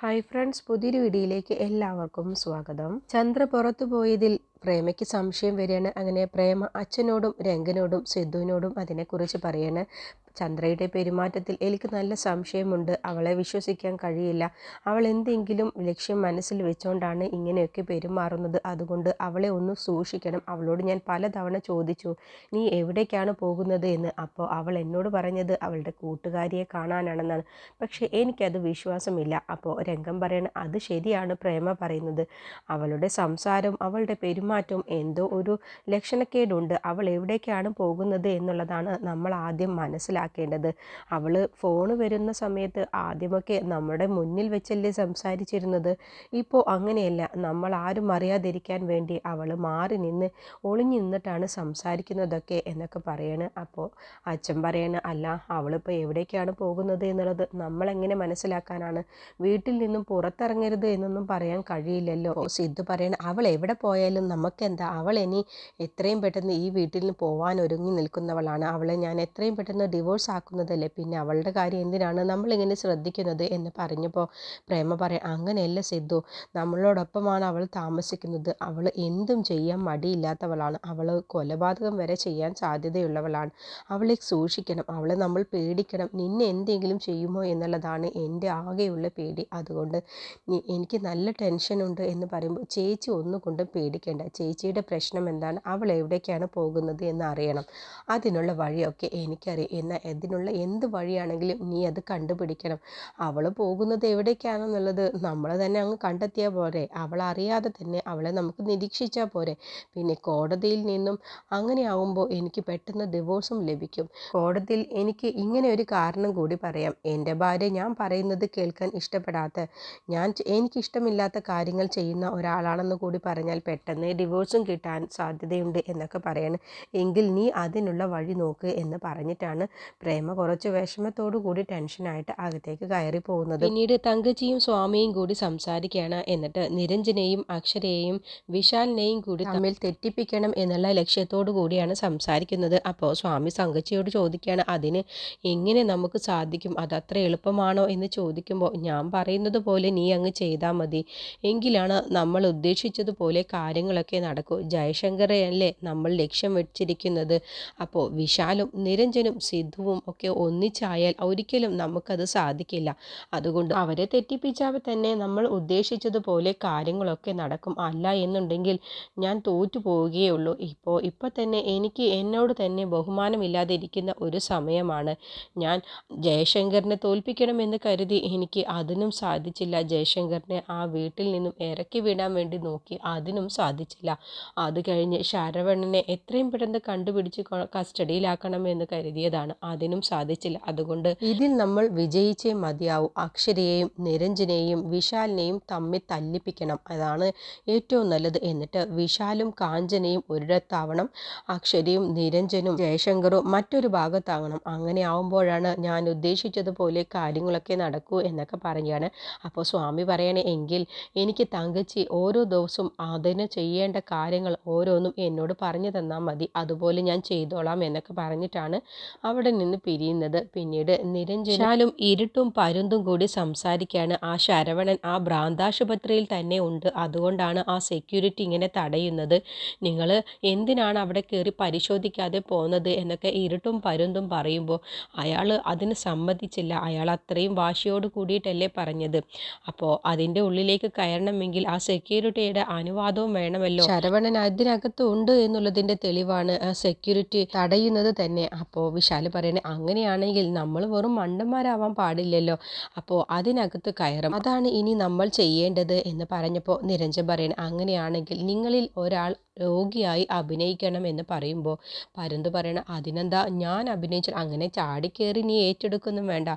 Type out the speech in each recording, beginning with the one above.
Hi friends പുതിയൊരു വീഡിയോയിലേക്ക് എല്ലാവർക്കും സ്വാഗതം. ചന്ദ്ര പുറത്തു പോയതിൽ പ്രേമയ്ക്ക് സംശയം വരികയാണ്. അങ്ങനെ പ്രേമ അച്ഛനോടും രംഗനോടും സിദ്ധുവിനോടും അതിനെക്കുറിച്ച് പറയാണ്. ചന്ദ്രയുടെ പെരുമാറ്റത്തിൽ എനിക്ക് നല്ല സംശയമുണ്ട്. അവളെ വിശ്വസിക്കാൻ കഴിയില്ല. അവൾ എന്തെങ്കിലും ലക്ഷ്യം മനസ്സിൽ വെച്ചുകൊണ്ടാണ് ഇങ്ങനെയൊക്കെ പെരുമാറുന്നത്. അതുകൊണ്ട് അവളെ ഒന്ന് സൂക്ഷിക്കണം. അവളോട് ഞാൻ പലതവണ ചോദിച്ചു നീ എവിടേക്കാണ് പോകുന്നത്? എന്ന്. അപ്പോൾ അവൾ എന്നോട് പറഞ്ഞത് അവളുടെ കൂട്ടുകാരിയെ കാണാനാണെന്നാണ്. പക്ഷേ എനിക്കത് വിശ്വാസമില്ല. അപ്പോൾ രംഗം പറയണ അത് ശരിയാണ് പ്രേമ പറയുന്നത്. അവളുടെ സംസാരം അവളുടെ പെരുമാറ്റവും എന്തോ ഒരു ലക്ഷണക്കേടുണ്ട്. അവൾ എവിടേക്കാണ് പോകുന്നത് എന്നുള്ളതാണ് നമ്മൾ ആദ്യം മനസ്സിലാക്കേണ്ടത്. അവൾ ഫോൺ വരുന്ന സമയത്ത് ആദ്യമൊക്കെ നമ്മുടെ മുന്നിൽ വെച്ചല്ലേ സംസാരിച്ചിരുന്നത്. ഇപ്പോൾ അങ്ങനെയല്ല. നമ്മൾ ആരും അറിയാതിരിക്കാൻ വേണ്ടി അവൾ മാറി നിന്ന് ഒളിഞ്ഞു നിന്നിട്ടാണ് സംസാരിക്കുന്നതൊക്കെ എന്നൊക്കെ പറയണ്. അപ്പോൾ അച്ഛൻ പറയണ് അല്ല അവളിപ്പോൾ എവിടേക്കാണ് പോകുന്നത് എന്നുള്ളത് നമ്മളെങ്ങനെ മനസ്സിലാക്കാനാണ്? വീട്ടിൽ നിന്നും പുറത്തിറങ്ങരുത് എന്നൊന്നും പറയാൻ കഴിയില്ലല്ലോ. സിദ്ധു പറയണ അവൾ എവിടെ പോയാലും നമുക്കെന്താ? അവൾ ഇനി എത്രയും പെട്ടെന്ന് ഈ വീട്ടിൽ നിന്ന് പോവാൻ ഒരുങ്ങി നിൽക്കുന്നവളാണ്. അവളെ ഞാൻ എത്രയും പെട്ടെന്ന് ഡിവോഴ്സ് ആക്കുന്നതല്ലേ? പിന്നെ അവളുടെ കാര്യം എന്തിനാണ് നമ്മളിങ്ങനെ ശ്രദ്ധിക്കുന്നത് എന്ന് പറഞ്ഞപ്പോൾ പ്രേമ പറയാം അങ്ങനെയല്ല സിദ്ധു. നമ്മളോടൊപ്പമാണ് അവൾ താമസിക്കുന്നത്. അവൾ എന്തും ചെയ്യാൻ മടിയില്ലാത്തവളാണ്. അവൾ കൊലപാതകം വരെ ചെയ്യാൻ സാധ്യതയുള്ളവളാണ്. അവളെ സൂക്ഷിക്കണം. അവളെ നമ്മൾ പേടിക്കണം. നിന്നെ എന്തെങ്കിലും ചെയ്യുമോ എന്നുള്ളതാണ് എന്റെ ആകെയുള്ള പേടി. അതുകൊണ്ട് എനിക്ക് നല്ല ടെൻഷനുണ്ട് എന്ന് പറയുമ്പോൾ ചേച്ചി ഒന്നുകൊണ്ടും പേടിക്കേണ്ട ചേച്ചിയുടെ പ്രശ്നം എന്താണ്? അവൾ എവിടേക്കാണ് പോകുന്നത് എന്ന് അറിയണം. അതിനുള്ള വഴിയൊക്കെ എനിക്കറിയാം. എന്നാൽ അതിനുള്ള എന്ത് വഴിയാണെങ്കിലും നീ അത് കണ്ടുപിടിക്കണം. അവൾ പോകുന്നത് എവിടേക്കാണെന്നുള്ളത് നമ്മൾ തന്നെ അങ്ങ് കണ്ടെത്തിയാൽ പോരെ. അവൾ അറിയാതെ തന്നെ അവളെ നമുക്ക് നിരീക്ഷിച്ചാൽ പോരെ. പിന്നെ കോടതിയിൽ നിന്നും അങ്ങനെ ആവുമ്പോൾ എനിക്ക് പെട്ടെന്ന് ഡിവോഴ്സും ലഭിക്കും. കോടതിയിൽ എനിക്ക് ഇങ്ങനെ ഒരു കാരണം കൂടി പറയാം. എന്റെ ഭാര്യ ഞാൻ പറയുന്നത് കേൾക്കാൻ ഇഷ്ടപ്പെടാത്ത ഞാൻ എനിക്കിഷ്ടമില്ലാത്ത കാര്യങ്ങൾ ചെയ്യുന്ന ഒരാളാണെന്ന് കൂടി പറഞ്ഞാൽ പെട്ടെന്ന് ഡിവോഴ്സും കിട്ടാൻ സാധ്യതയുണ്ട് എന്നൊക്കെ പറയാണ്. എങ്കിൽ നീ അതിനുള്ള വഴി നോക്ക് എന്ന് പറഞ്ഞിട്ടാണ് പ്രേമ കുറച്ച് വിഷമത്തോടു കൂടി ടെൻഷനായിട്ട് അകത്തേക്ക് കയറി പോകുന്നത്. പിന്നീട് തങ്കച്ചിയും സ്വാമിയും കൂടി സംസാരിക്കുകയാണ്. എന്നിട്ട് നിരഞ്ജനെയും അക്ഷരയെയും വിശാലിനെയും കൂടി തമ്മിൽ തെറ്റിപ്പിക്കണം എന്നുള്ള ലക്ഷ്യത്തോടു കൂടിയാണ് സംസാരിക്കുന്നത്. അപ്പോൾ സ്വാമി തങ്കച്ചിയോട് ചോദിക്കുകയാണ് അതിന് എങ്ങനെ നമുക്ക് സാധിക്കും? അത് അത്ര എളുപ്പമാണോ? എന്ന് ചോദിക്കുമ്പോൾ ഞാൻ പറയുന്നത് പോലെ നീ അങ്ങ് ചെയ്താൽ മതി. എങ്കിലാണ് നമ്മൾ ഉദ്ദേശിച്ചതുപോലെ കാര്യങ്ങളൊക്കെ നടക്കൂ. ജയശങ്കറയല്ലേ നമ്മൾ ലക്ഷ്യം വെച്ചിരിക്കുന്നത്? അപ്പോൾ വിശാലും നിരഞ്ജനും സിദ്ധുവും ഒക്കെ ഒന്നിച്ചായാൽ ഒരിക്കലും നമുക്കത് സാധിക്കില്ല. അതുകൊണ്ട് അവരെ തെറ്റിപ്പിച്ചാൽ തന്നെ നമ്മൾ ഉദ്ദേശിച്ചതുപോലെ കാര്യങ്ങളൊക്കെ നടക്കും അല്ല എന്നുണ്ടെങ്കിൽ ഞാൻ തോറ്റു പോവുകയേ ഉള്ളൂ ഇപ്പോൾ ഇപ്പോൾ തന്നെ എനിക്ക് എന്നോട് തന്നെ ബഹുമാനമില്ലാതിരിക്കുന്ന ഒരു സമയമാണ്. ഞാൻ ജയശങ്കറിനെ തോൽപ്പിക്കണമെന്ന് കരുതി എനിക്ക് അതിനും സാധിച്ചില്ല. ജയശങ്കറിനെ ആ വീട്ടിൽ നിന്നും ഇറക്കി വിടാൻ വേണ്ടി നോക്കി അതിനും സാധിച്ചില്ല. അത് കഴിഞ്ഞ് ശരവണനെ എത്രയും പെട്ടെന്ന് കണ്ടുപിടിച്ച് കസ്റ്റഡിയിലാക്കണമെന്ന് കരുതിയതാണ്. അതിനും സാധിച്ചില്ല. അതുകൊണ്ട് ഇതിൽ നമ്മൾ വിജയിച്ചേ മതിയാവും. അക്ഷരയെയും നിരഞ്ജനെയും വിശാലിനെയും തമ്മിൽ തല്ലിപ്പിക്കണം. അതാണ് ഏറ്റവും നല്ലത്. എന്നിട്ട് വിശാലും കാഞ്ചനയും ഒരിടത്താവണം. അക്ഷരയും നിരഞ്ജനും ജയശങ്കറും മറ്റൊരു ഭാഗത്താകണം. അങ്ങനെ ആവുമ്പോഴാണ് ഞാൻ ഉദ്ദേശിച്ചതുപോലെ കാര്യങ്ങളൊക്കെ നടക്കൂ എന്നൊക്കെ പറയുകയാണ്. അപ്പോൾ സ്വാമി പറയണേ എങ്കിൽ എനിക്ക് തങ്കച്ചി ഓരോ ദിവസവും അതിന് ചെയ്യേണ്ട കാര്യങ്ങൾ ഓരോന്നും എന്നോട് പറഞ്ഞു തന്നാൽ മതി. അതുപോലെ ഞാൻ ചെയ്തോളാം എന്നൊക്കെ പറഞ്ഞിട്ടാണ് അവിടെ നിന്ന് പിരിയുന്നത്. പിന്നീട് നിരഞ്ജനാലും ഇരുട്ടും പരുന്തും കൂടി സംസാരിക്കുകയാണ് ആ ശരവണൻ ആ ഭ്രാന്താശുപത്രിയിൽ തന്നെ ഉണ്ട്. അതുകൊണ്ടാണ് ആ സെക്യൂരിറ്റി ഇങ്ങനെ തടയുന്നത്. നിങ്ങൾ എന്തിനാണ് അവിടെ കയറി പരിശോധിക്കാതെ പോകുന്നത് എന്നൊക്കെ ഇരുട്ടും പരുന്തും പറയുമ്പോൾ അയാൾ അതിന് സമ്മതിച്ചില്ല. അയാൾ അത്രയും വാശിയോട് കൂടിയിട്ടല്ലേ പറഞ്ഞത്. അപ്പോൾ അതിന്റെ ഉള്ളിലേക്ക് കയറണമെങ്കിൽ ആ സെക്യൂരിറ്റിയുടെ അനുവാദവും വേണമല്ലോ. ശരവണൻ അതിനകത്ത് ഉണ്ട് എന്നുള്ളതിന്റെ തെളിവാണ് സെക്യൂരിറ്റി തടയുന്നത് തന്നെ. അപ്പോൾ വിശാൽ പറയണേ അങ്ങനെയാണെങ്കിൽ നമ്മൾ വെറും മണ്ടന്മാരാവാൻ പാടില്ലല്ലോ. അപ്പോൾ അതിനകത്ത് കയറും. അതാണ് ഇനി നമ്മൾ ചെയ്യേണ്ടത് എന്ന് പറഞ്ഞപ്പോൾ നിരഞ്ജൻ പറയണേ അങ്ങനെയാണെങ്കിൽ നിങ്ങളിൽ ഒരാൾ രോഗിയായി അഭിനയിക്കണം എന്ന് പറയുമ്പോൾ പരന്ത് പറയണ അതിനെന്താ? ഞാൻ അഭിനയിച്ചാൽ അങ്ങനെ ചാടിക്കേറി നീ ഏറ്റെടുക്കൊന്നും വേണ്ട.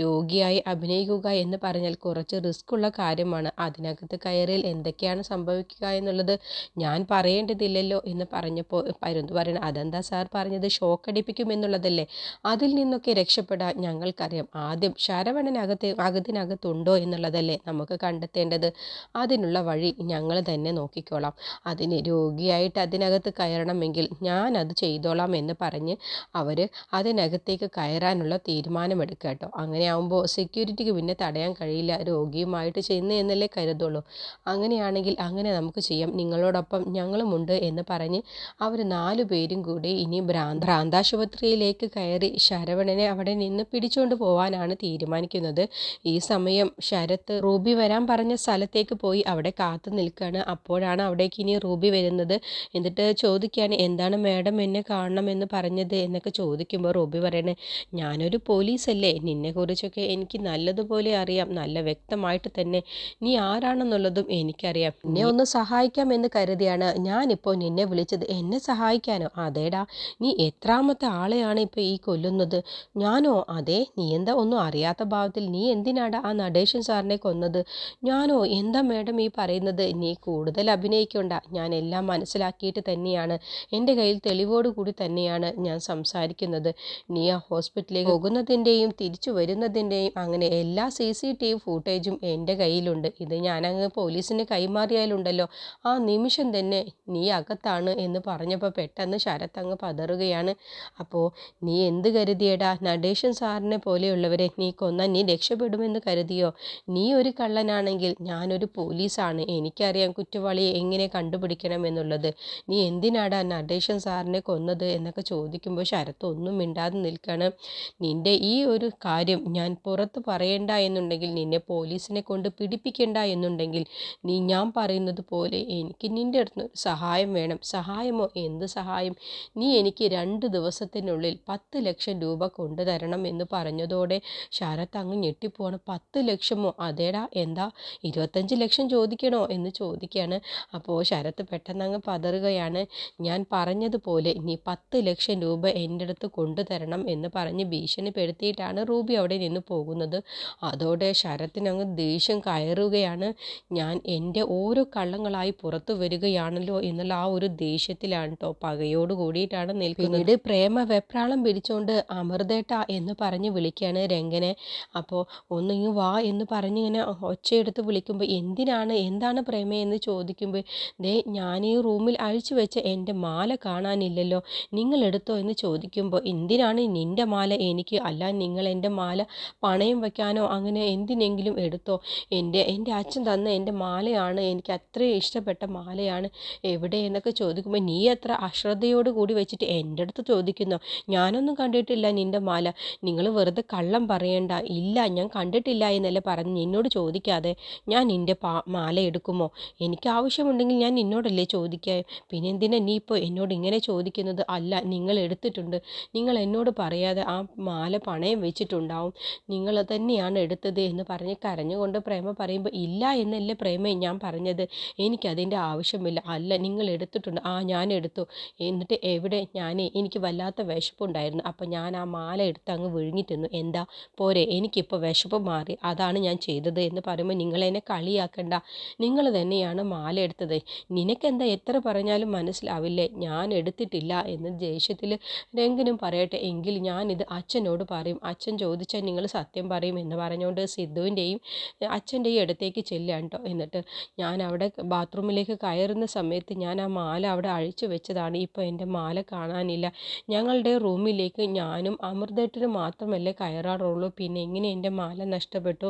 രോഗിയായി അഭിനയിക്കുക എന്ന് പറഞ്ഞാൽ കുറച്ച് റിസ്ക് ഉള്ള കാര്യമാണ്. അതിനകത്ത് കയറിയാൽ എന്തൊക്കെയാണ് സംഭവിക്കുക എന്നുള്ളത് ഞാൻ പറയേണ്ടതില്ലല്ലോ എന്ന് പറഞ്ഞപ്പോൾ പരന്ത് പറയണ അതെന്താ സാർ പറഞ്ഞത്? ഷോക്ക് അടിപ്പിക്കും എന്നുള്ളതല്ലേ? അതിൽ നിന്നൊക്കെ രക്ഷപ്പെടാൻ ഞങ്ങൾക്കറിയാം. ആദ്യം ശരവണനകത്ത് അകത്തിനകത്തുണ്ടോ എന്നുള്ളതല്ലേ നമുക്ക് കണ്ടെത്തേണ്ടത്. അതിനുള്ള വഴി ഞങ്ങൾ തന്നെ നോക്കിക്കോളാം. അതിന് രോഗി രേഖയായിട്ട് അതിനകത്ത് കയറണമെങ്കിൽ ഞാൻ അത് ചെയ്തോളാം എന്ന് പറഞ്ഞ് അവർ അതിനകത്തേക്ക് കയറാനുള്ള തീരുമാനമെടുക്കുക കേട്ടോ. അങ്ങനെ ആകുമ്പോൾ സെക്യൂരിറ്റിക്ക് പിന്നെ തടയാൻ കഴിയില്ല രോഗിയുമായിട്ട് ചെന്ന് എന്നല്ലേ കരുതുള്ളൂ. അങ്ങനെയാണെങ്കിൽ അങ്ങനെ നമുക്ക് ചെയ്യാം. നിങ്ങളോടൊപ്പം ഞങ്ങളുമുണ്ട് എന്ന് പറഞ്ഞ് അവർ നാലു പേരും കൂടി ഇനി ഭ്രാന്ത ഭ്രാന്താശുപത്രിയിലേക്ക് കയറി ശരവണനെ അവിടെ നിന്ന് പിടിച്ചുകൊണ്ട് പോവാനാണ് തീരുമാനിക്കുന്നത്. ഈ സമയം ശരത്ത് റൂബി വരാൻ പറഞ്ഞ സ്ഥലത്തേക്ക് പോയി അവിടെ കാത്തു നിൽക്കുകയാണ് അപ്പോഴാണ് അവിടേക്ക് ഇനി റൂബി വരുന്നത്. എന്നിട്ട് ചോദിക്കുകയാണ് എന്താണ് മാഡം എന്നെ കാണണം കാണണമെന്ന് പറഞ്ഞത്? എന്നൊക്കെ ചോദിക്കുമ്പോൾ റോബി പറയണേ ഞാനൊരു പോലീസല്ലേ നിന്നെക്കുറിച്ചൊക്കെ എനിക്ക് നല്ലതുപോലെ അറിയാം നല്ല വ്യക്തമായിട്ട് തന്നെ. നീ ആരാണെന്നുള്ളതും എനിക്കറിയാം. എന്നെ ഒന്ന് സഹായിക്കാം എന്ന് കരുതിയാണ് ഞാനിപ്പോൾ നിന്നെ വിളിച്ചത്. എന്നെ സഹായിക്കാനോ? അതേടാ നീ എത്രാമത്തെ ആളെയാണ് ഇപ്പോൾ ഈ കൊല്ലുന്നത്? ഞാനോ? അതെ നീ എന്താ ഒന്നും അറിയാത്ത ഭാവത്തിൽ നീ എന്തിനാടാ ആ നടേശൻ സാറിനെ കൊന്നത്? ഞാനോ? എന്താ മാഡം ഈ പറയുന്നത്? നീ കൂടുതൽ അഭിനയിക്കണ്ട. ഞാൻ എല്ലാം മനസ്സിലാക്കിയിട്ട് തന്നെയാണ്. എന്റെ കയ്യിൽ തെളിവോടുകൂടി തന്നെയാണ് ഞാൻ സംസാരിക്കുന്നത്. നീ ആ ഹോസ്പിറ്റലിലേക്ക് പോകുന്നതിന്റെയും തിരിച്ചു വരുന്നതിന്റെയും അങ്ങനെ എല്ലാ സി സി ടി വി ഫൂട്ടേജും എന്റെ കയ്യിലുണ്ട്. ഇത് ഞാനങ്ങ് പോലീസിന് കൈമാറിയാലുണ്ടല്ലോ. ആ നിമിഷം തന്നെ നീ അകത്താണ് എന്ന് പറഞ്ഞപ്പോൾ പെട്ടെന്ന് ശരത് അങ്ങ് പതറുകയാണ്. അപ്പോൾ നീ എന്ത് കരുതിയടാ? നടേശൻ സാറിനെ പോലെയുള്ളവരെ നീ കൊന്നാൽ നീ രക്ഷപ്പെടുമെന്ന് കരുതിയോ? നീ ഒരു കള്ളനാണെങ്കിൽ ഞാനൊരു പോലീസാണ്. എനിക്കറിയാം കുറ്റവാളിയെ എങ്ങനെ കണ്ടുപിടിക്കണം എന്നുള്ളത് നീ എന്തിനാടാ നടേശൻ സാറിനെ കൊന്നത്? എന്നൊക്കെ ചോദിക്കുമ്പോൾ ശരത്ത് ഒന്നും മിണ്ടാതെ നിൽക്കണം. നിന്റെ ഈ ഒരു കാര്യം ഞാൻ പുറത്ത് പറയണ്ട എന്നുണ്ടെങ്കിൽ നിന്നെ പോലീസിനെ കൊണ്ട് പിടിപ്പിക്കണ്ട എന്നുണ്ടെങ്കിൽ നീ ഞാൻ പറയുന്നത് പോലെ എനിക്ക് നിന്റെ അടുത്ത് സഹായം വേണം. സഹായമോ? എന്ത് സഹായം? നീ എനിക്ക് രണ്ട് ദിവസത്തിനുള്ളിൽ പത്ത് ലക്ഷം രൂപ കൊണ്ടുതരണം എന്ന് പറഞ്ഞതോടെ ശരത്ത് അങ്ങ് ഞെട്ടിപ്പോവാണ്. പത്ത് ലക്ഷമോ? അതേടാ എന്താ? ഇരുപത്തഞ്ച് ലക്ഷം ചോദിക്കണോ? എന്ന് ചോദിക്കുകയാണ്. അപ്പോൾ ശരത്ത് പെട്ടെന്ന് അങ്ങ് പതറുകയാണ്. ഞാൻ പറഞ്ഞതുപോലെ നീ പത്ത് ലക്ഷം രൂപ എന്റെ അടുത്ത് കൊണ്ടുതരണം എന്ന് പറഞ്ഞ് ഭീഷണിപ്പെടുത്തിയിട്ടാണ് റൂബി അവിടെ നിന്ന് പോകുന്നത്. അതോടെ ശരത്തിനങ്ങ് ദേഷ്യം കയറുകയാണ്. ഞാൻ എന്റെ ഓരോ കള്ളങ്ങളായി പുറത്തു വരികയാണല്ലോ എന്നുള്ള ആ ഒരു ദേഷ്യത്തിലാണ് കേട്ടോ പകയോട് കൂടിയിട്ടാണ് നിൽക്കുന്നത്. പ്രേമ വെപ്രാളം പിടിച്ചുകൊണ്ട് അമൃതേട്ട എന്ന് പറഞ്ഞ് വിളിക്കുകയാണ് രംഗനെ. അപ്പോൾ ഒന്നിങ്ങ് വാ എന്ന് പറഞ്ഞിങ്ങനെ ഒച്ചയെടുത്ത് വിളിക്കുമ്പോൾ എന്തിനാണ്? എന്താണ് പ്രേമ എന്ന് ചോദിക്കുമ്പോൾ ദേ ഞാൻ ഈ റൂമിൽ അഴിച്ചു വെച്ച എന്റെ മാല കാണാനില്ലല്ലോ. നിങ്ങൾ എടുത്തോ എന്ന് ചോദിക്കുമ്പോൾ എന്തിനാണ് നിന്റെ മാല? എനിക്ക് അല്ല നിങ്ങൾ എന്റെ മാല പണയം വയ്ക്കാനോ അങ്ങനെ എന്തിനെങ്കിലും എടുത്തോ. എന്റെ എന്റെ അച്ഛൻ തന്ന എന്റെ മാലയാണ് എനിക്ക് അത്രയും ഇഷ്ടപ്പെട്ട മാലയാണ് എവിടെ? എന്നൊക്കെ ചോദിക്കുമ്പോൾ നീ എത്ര അശ്രദ്ധയോട് കൂടി വെച്ചിട്ട് എന്റെ അടുത്ത് ചോദിക്കുന്നു? ഞാനൊന്നും കണ്ടിട്ടില്ല നിന്റെ മാല. നിങ്ങൾ വെറുതെ കള്ളം പറയണ്ട. ഇല്ല ഞാൻ കണ്ടിട്ടില്ല എന്നല്ലേ പറഞ്ഞ് നിന്നോട് ചോദിക്കാതെ ഞാൻ നിന്റെ മാല എടുക്കുമോ? എനിക്ക് ആവശ്യമുണ്ടെങ്കിൽ ഞാൻ നിന്നോടല്ലേ ചോദിക്കുക പിന്നെ എന്തിനാ നീ ഇപ്പോൾ എന്നോട് ഇങ്ങനെ ചോദിക്കുന്നത്? അല്ല നിങ്ങൾ എടുത്തിട്ടുണ്ട്. നിങ്ങൾ എന്നോട് പറയാതെ ആ മാല പണയം വെച്ചിട്ടുണ്ടാവും. നിങ്ങൾ തന്നെയാണ് എടുത്തത് എന്ന് പറഞ്ഞ് കരഞ്ഞുകൊണ്ട് പ്രേമ പറയുമ്പോൾ ഇല്ല എന്നല്ലേ പ്രേമ ഞാൻ പറഞ്ഞത്. എനിക്കതിന്റെ ആവശ്യമില്ല. അല്ല നിങ്ങൾ എടുത്തിട്ടുണ്ട്. ആ ഞാൻ എടുത്തു. എന്നിട്ട് എവിടെ? ഞാൻ എനിക്ക് വല്ലാത്ത വിശപ്പുണ്ടായിരുന്നു. അപ്പോൾ ഞാൻ ആ മാല എടുത്ത് അങ്ങ് വിഴുങ്ങി തിന്നു എന്താ? പോരെ എനിക്കിപ്പോൾ വിശപ്പ് മാറി. അതാണ് ഞാൻ ചെയ്തത് എന്ന് പറയുമ്പോൾ നിങ്ങളെന്നെ കളിയാക്കണ്ട. നിങ്ങൾ തന്നെയാണ് മാല എടുത്തത്. നിനക്കെന്താ എത്ര പറഞ്ഞാലും മനസ്സിലാവില്ലേ? ഞാൻ എടുത്തിട്ടില്ല എന്ന് ദേഷ്യത്തിൽ രംഗനും പറയട്ടെ. എങ്കിൽ ഞാനിത് അച്ഛനോട് പറയും. അച്ഛൻ ചോദിച്ചാൽ നിങ്ങൾ സത്യം പറയും എന്ന് പറഞ്ഞുകൊണ്ട് സിദ്ധുവിന്റെയും അച്ഛന്റെയും അടുത്തേക്ക് ചെല്ലുകയാണ് കേട്ടോ എന്നിട്ട് ഞാൻ അവിടെ ബാത്റൂമിലേക്ക് കയറുന്ന സമയത്ത് ഞാൻ ആ മാല അവിടെ അഴിച്ചു വെച്ചതാണ്. ഇപ്പോൾ എന്റെ മാല കാണാനില്ല. ഞങ്ങളുടെ റൂമിലേക്ക് ഞാനും അമൃതേട്ടനും മാത്രമല്ലേ കയറാറുള്ളൂ. പിന്നെ എങ്ങനെ എന്റെ മാല നഷ്ടപ്പെട്ടു?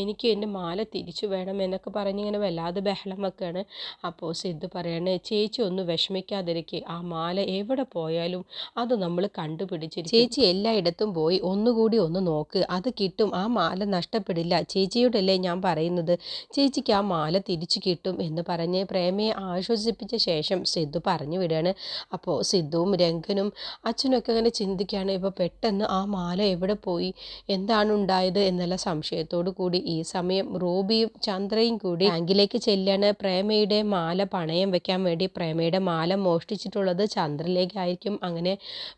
എനിക്ക് എന്റെ മാല തിരിച്ചു വേണം എന്നൊക്കെ പറഞ്ഞിങ്ങനെ വല്ലാതെ ബഹളം വെക്കുകയാണ് അപ്പോൾ സിദ്ധു പറയാണ് ചേച്ചി ഒന്ന് വിഷമിക്കാതിരിക്കുക ആ മാല എവിടെ പോയാലും അത് നമ്മൾ കണ്ടുപിടിച്ചിരിക്കും. ചേച്ചി എല്ലായിടത്തും പോയി ഒന്നുകൂടി ഒന്ന് നോക്ക്. അത് കിട്ടും. ആ മാല നഷ്ടപ്പെടില്ല. ചേച്ചിയോടല്ലേ ഞാൻ പറയുന്നത്? ചേച്ചിക്ക് ആ മാല തിരിച്ചു കിട്ടും എന്ന് പറഞ്ഞ് പ്രേമയെ ആശ്വസിപ്പിച്ച ശേഷം സിദ്ധു പറഞ്ഞു വിടുകയാണ് അപ്പോൾ സിദ്ധുവും രംഗനും അച്ഛനൊക്കെ അങ്ങനെ ചിന്തിക്കുകയാണ് ഇപ്പോൾ പെട്ടെന്ന് ആ മാല എവിടെ പോയി? എന്താണ് ഉണ്ടായത്? എന്നുള്ള സംശയത്തോടു കൂടി ഈ സമയം റൂബിയും ചന്ദ്രയും കൂടി ബാങ്കിലേക്ക് ചെല്ലാണ്. പ്രേമയുടെ മാല പണയം വെക്കാൻ വേണ്ടി പ്രേമയുടെ മാല മോഷ്ടിച്ചിട്ടുള്ളത് ചന്ദ്രനിലേക്കായിരിക്കും അങ്ങനെ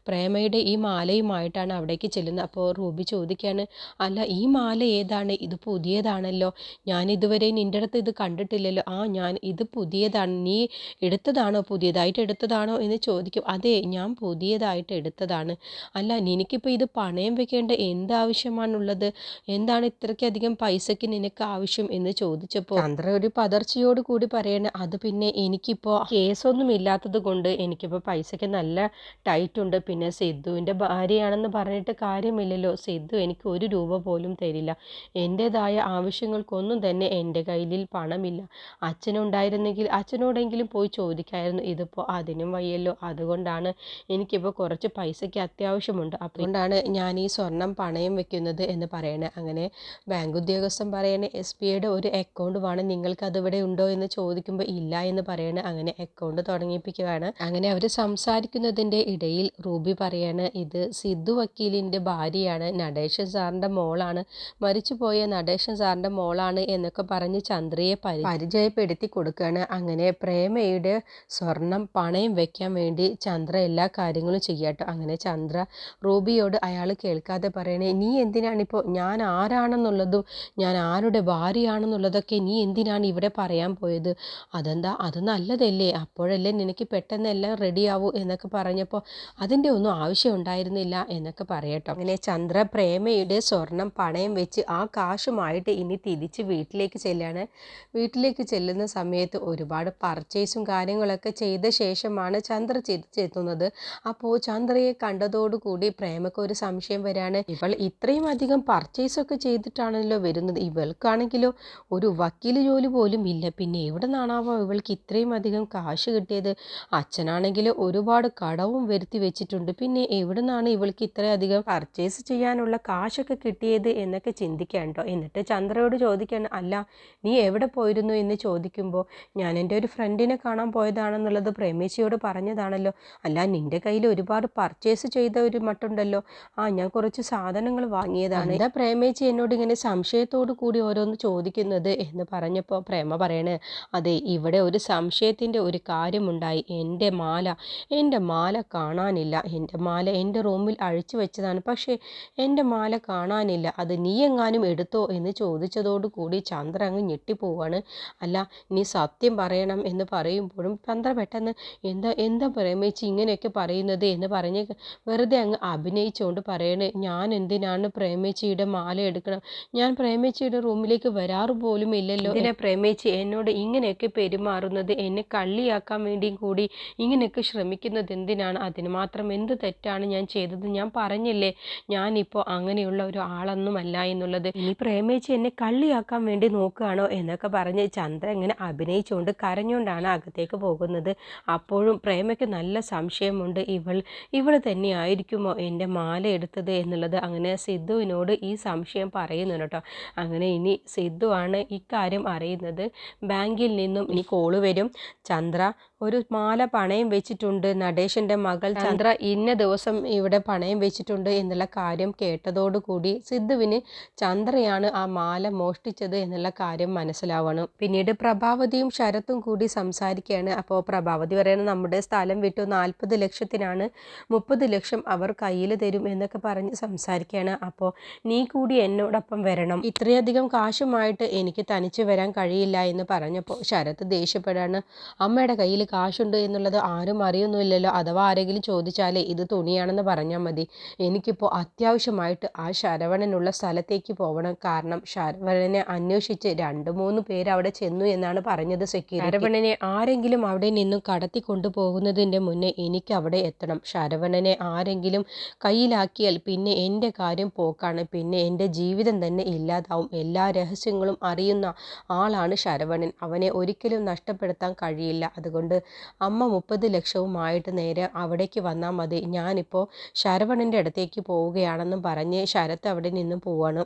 പ്രേമയുടെ ഈ മാലയുമായിട്ടാണ് അവിടേക്ക് ചെല്ലുന്നത്. അപ്പോൾ റൂബി ചോദിക്കുകയാണ് അല്ല ഈ മാല ഏതാണ്? ഇത് പുതിയതാണല്ലോ. ഞാൻ ഇതുവരെ നിന്റെ അടുത്ത് ഇത് കണ്ടിട്ടില്ലല്ലോ. ആ ഞാൻ ഇത് പുതിയതാണ്. നീ എടുത്തതാണോ? പുതിയതായിട്ട് എടുത്തതാണോ? എന്ന് ചോദിക്കും. അതെ ഞാൻ പുതിയതായിട്ട് എടുത്തതാണ്. അല്ല നിനക്കിപ്പോൾ ഇത് പണയം വെക്കേണ്ട എന്താവശ്യമാണുള്ളത്? എന്താണ് ഇത്രയ്ക്കധികം പൈസയ്ക്ക് നിനക്ക് ആവശ്യം? എന്ന് ചോദിച്ചപ്പോൾ ചന്ദ്ര ഒരു പതർച്ചയോട് കൂടി പറയണ അത് പിന്നെ എനിക്കിപ്പോൾ കേസൊന്നും ഇല്ലാത്തത് കൊണ്ട് എനിക്കിപ്പോൾ പൈസയ്ക്ക് നല്ല ടൈറ്റ് ഉണ്ട് പിന്നെ സിദ്ധുവിന്റെ ഭാര്യയാണെന്ന് പറഞ്ഞിട്ട് കാര്യമില്ലല്ലോ. സിദ്ധു എനിക്ക് ഒരു രൂപ പോലും തരില്ല. എന്റെതായ ആവശ്യങ്ങൾക്കൊന്നും തന്നെ എന്റെ കയ്യിൽ പണമില്ല. അച്ഛനുണ്ടായിരുന്നെങ്കിൽ അച്ഛനോടെങ്കിലും പോയി ചോദിക്കായിരുന്നു. ഇതിപ്പോൾ അതിനും വയ്യല്ലോ. അതുകൊണ്ടാണ് എനിക്കിപ്പോൾ കുറച്ച് പൈസയ്ക്ക് അത്യാവശ്യമുണ്ട്. അതുകൊണ്ടാണ് ഞാൻ ഈ സ്വർണം പണയം വെക്കുന്നത് എന്ന് പറയണേ. അങ്ങനെ ബാങ്ക് ഉദ്യോഗസ്ഥൻ പറയണേ എസ് ബി ഐയുടെ ഒരു അക്കൗണ്ട് വേണം നിങ്ങൾക്ക് അതിവിടെ ഉണ്ടോ? എന്ന് ചോദിക്കുമ്പോൾ ഇല്ല എന്ന് പറയണേ. അങ്ങനെ അക്കൗണ്ട് തുടങ്ങിപ്പിക്കുകയാണ് അങ്ങനെ അവർ സംസാരിക്കുന്നതിന്റെ ഇടയിൽ റൂബി പറയാണ് ഇത് സിദ്ധു വക്കീലിന്റെ ഭാര്യയാണ് നടേശൻ സാറിന്റെ മോളാണ് മരിച്ചുപോയ നടേശൻ സാറിന്റെ മോളാണ് എന്നൊക്കെ പറഞ്ഞ് ചന്ദ്രയെ പരിചയപ്പെടുത്തി കൊടുക്കുകയാണ്. അങ്ങനെ പ്രേമയുടെ സ്വർണം പണയം വെക്കാൻ വേണ്ടി ചന്ദ്ര എല്ലാ കാര്യങ്ങളും ചെയ്യാട്ടോ അങ്ങനെ ചന്ദ്ര റൂബിയോട് അയാൾ കേൾക്കാതെ പറയണേ നീ എന്തിനാണിപ്പോൾ ഞാൻ ആരാണെന്നുള്ളതും ഞാൻ ആരുടെ ഭാര്യയാണെന്നുള്ളതൊക്കെ നീ എന്തിനാണ് ഇവിടെ പറയാൻ പോയത്? അതെന്താ അത് നല്ലതല്ലേ? അപ്പോഴല്ലേ? നിനക്ക് പെട്ടെന്ന് എല്ലാം റെഡിയാവൂ എന്നൊക്കെ പറഞ്ഞപ്പോൾ അതിന്റെ ഒന്നും ആവശ്യം ഉണ്ടായിരുന്നില്ല എന്നൊക്കെ പറയട്ടോ. അങ്ങനെ ചന്ദ്ര പ്രേമയുടെ സ്വർണം പണയം വെച്ച് ആ കാശുമായിട്ട് ഇനി തിരിച്ച് വീട്ടിലേക്ക് ചെല്ലാണ്. വീട്ടിലേക്ക് ചെല്ലുന്ന സമയത്ത് ഒരുപാട് പർച്ചേസും കാര്യങ്ങളൊക്കെ ചെയ്ത ശേഷമാണ് ചന്ദ്ര തിരിച്ചെത്തുന്നത്. അപ്പോൾ ചന്ദ്രയെ കണ്ടതോടുകൂടി പ്രേമക്ക് ഒരു സംശയം വരാണ്. ഇവൾ ഇത്രയും അധികം പർച്ചേസൊക്കെ ചെയ്തിട്ടാണല്ലോ വരുന്നത്. ഇവൾക്കാണെങ്കിലോ ഒരു വക്കീൽ ജോലി പോലും ഇല്ല. പിന്നെ എവിടെ നിന്നാണാവോ ഇവൾക്ക് ഇത്രയും അധികം കാശ് കിട്ടിയത് അച്ഛനാണെങ്കിൽ ഒരുപാട് കടവും വരുത്തി വെച്ചിട്ടുണ്ട്. പിന്നെ എവിടെ നിന്നാണ് ഇവൾക്ക് ഇത്രയധികം പർച്ചേസ് ചെയ്യാനുള്ള കാശൊക്കെ കിട്ടിയത് എന്നൊക്കെ ചിന്തിക്കാൻ കേട്ടോ എന്നിട്ട് ചന്ദ്രയോട് ചോദിക്കാണ് അല്ല നീ എവിടെ പോയിരുന്നു? എന്ന് ചോദിക്കുമ്പോൾ ഞാൻ എന്റെ ഒരു ഫ്രണ്ടിനെ കാണാൻ പോയതാണെന്നുള്ളത് പ്രേമേശിയോട് പറഞ്ഞതാണല്ലോ. അല്ല നിന്റെ കയ്യിൽ ഒരുപാട് പർച്ചേസ് ചെയ്ത ഒരു മട്ടുണ്ടല്ലോ. ആ ഞാൻ കുറച്ച് സാധനങ്ങൾ വാങ്ങിയതാണ്. എന്താ പ്രേമേച്ചി എന്നോട് ഇങ്ങനെ സംശയത്തോടു കൂടി ഓരോന്ന് ചോദിക്കുന്നത് എന്ന് പറഞ്ഞപ്പോൾ പ്രേമ പറയണേ അതെ ഇവിടെ ഒരു സംശയത്തിന്റെ ഒരു കാര്യമുണ്ടായി. എന്റെ മാല എന്റെ മാല കാണാനില്ല. എന്റെ മാല എന്റെ റൂമിൽ അഴിച്ചു വെച്ചതാണ്. പക്ഷേ എന്റെ മാല കാണാനില്ല. അത് നീ എങ്ങാനും എടുത്തോ എന്ന് ചോദിച്ചതോടു കൂടി ചന്ദ്ര അങ്ങ് ഞെട്ടിപ്പോവാണ്. അല്ല നീ സത്യം പറയണം എന്ന് പറയുമ്പോഴും ചന്ദ്ര പെട്ടെന്ന് എന്താ എന്താ പ്രേമിച്ച് ഇങ്ങനെയൊക്കെ പറയുന്നത് എന്ന് പറഞ്ഞ് വെറുതെ അങ്ങ് അഭിനയിച്ചുകൊണ്ട് പറയണേ. ഞാൻ എന്തിനാണ് പ്രേമേച്ചിയുടെ മാല എടുക്കണം? ഞാൻ പ്രേമേച്ചിയുടെ റൂമിലേക്ക് വരാറ് പോലും ഇല്ലല്ലോ. എന്നെ പ്രേമേച്ചി എന്നോട് ഇങ്ങനെയൊക്കെ പെരുമാറുന്നത്? എന്നെ കള്ളിയാക്കാൻ വേണ്ടിയും കൂടി ഇങ്ങനെയൊക്കെ ശ്രമിക്കുന്നത് എന്തിനാണ്? അതിന് മാത്രം എന്ത് തെറ്റാണ് ഞാൻ ചെയ്തത്? ഞാൻ പറഞ്ഞില്ലേ ഞാനിപ്പോൾ അങ്ങനെയുള്ള ഒരു ആളൊന്നുമല്ല എന്നുള്ളത്. ഇനി പ്രേമേച്ചി എന്നെ കള്ളിയാക്കാൻ വേണ്ടി നോക്കുകയാണോ എന്നൊക്കെ പറഞ്ഞ് ചന്ദ്ര ഇങ്ങനെ അഭിനയിച്ചുകൊണ്ട് കരഞ്ഞുകൊണ്ടാണ് അകത്തേക്ക് പോകുന്നത്. അപ്പോഴും പ്രേമയ്ക്ക് നല്ല സംശയമുണ്ട്. ഇവൾ ഇവൾ തന്നെ ആയിരിക്കുമോ എന്റെ മാല എടുത്തത് എന്നുള്ളത്? അങ്ങനെ സിദ്ധുവിനോട് ഈ സംശയം പറയുന്നു കേട്ടോ. അങ്ങനെ ഇനി സിദ്ധു ആണ് ഇക്കാര്യം അറിയുന്നത്. ബാങ്കിൽ നിന്നും ഇനി കോൾ വരും. ചന്ദ്ര ഒരു മാല പണയം വെച്ചിട്ടുണ്ട്. നടേശന്റെ മകൾ ചന്ദ്ര ഇന്ന ദിവസം ഇവിടെ പണയം വെച്ചിട്ടുണ്ട് എന്നുള്ള കാര്യം കേട്ടതോടുകൂടി സിദ്ധുവിന് ചന്ദ്രയാണ് ആ മാല മോഷ്ടിച്ചത് എന്നുള്ള കാര്യം മനസ്സിലാവണം. പിന്നീട് പ്രഭാവതിയും ശരത്തും കൂടി സംസാരിക്കുകയാണ്. അപ്പോൾ പ്രഭാവതി പറയുന്നത് നമ്മുടെ സ്ഥലം വിട്ടു നാൽപ്പത് ലക്ഷത്തിനാണ്. മുപ്പത് ലക്ഷം അവർ കയ്യിൽ തരും എന്നൊക്കെ പറഞ്ഞ് സംസാരിക്കുകയാണ്. അപ്പോൾ നീ കൂടി എന്നോടൊപ്പം വരണം. ഇത്രയധികം കാശുമായിട്ട് എനിക്ക് തനിച്ച് വരാൻ കഴിയില്ല എന്ന് പറഞ്ഞപ്പോൾ ശരത്ത് ദേഷ്യപ്പെടാണ്. അമ്മയുടെ കയ്യിൽ കാശുണ്ട് എന്നുള്ളത് ആരും അറിയൊന്നുമില്ലല്ലോ. അഥവാ ആരെങ്കിലും ചോദിച്ചാലേ ഇത് തുണിയാണെന്ന് പറഞ്ഞാൽ മതി. എനിക്കിപ്പോൾ അത്യാവശ്യമായിട്ട് ആ ശരവണനുള്ള സ്ഥലത്തേക്ക് പോകണം കാരണം ശരവണനെ അന്വേഷിച്ച് രണ്ട് മൂന്ന് പേര് അവിടെ ചെന്നു എന്നാണ് പറഞ്ഞത് സെക്യൂരിറ്റി ശരവണനെ ആരെങ്കിലും അവിടെ നിന്നും കടത്തി കൊണ്ടുപോകുന്നതിന്റെ മുന്നേ എനിക്ക് അവിടെ എത്തണം. ശരവണനെ ആരെങ്കിലും കയ്യിലാക്കിയാൽ പിന്നെ എന്റെ കാര്യം പോക്കാണ്. പിന്നെ എന്റെ ജീവിതം തന്നെ ഇല്ലാതാവും. എല്ലാ രഹസ്യങ്ങളും അറിയുന്ന ആളാണ് ശരവണൻ. അവനെ ഒരിക്കലും നഷ്ടപ്പെടുത്താൻ കഴിയില്ല. അതുകൊണ്ട് അമ്മ മുപ്പത് ലക്ഷവുമായിട്ട് നേരെ അവിടേക്ക് വന്നാൽ മതി. ഞാനിപ്പോൾ ശരവണന്റെ അടുത്തേക്ക് പോവുകയാണെന്നും പറഞ്ഞ് ശരത്ത് അവിടെ നിന്നും പോവാണ്.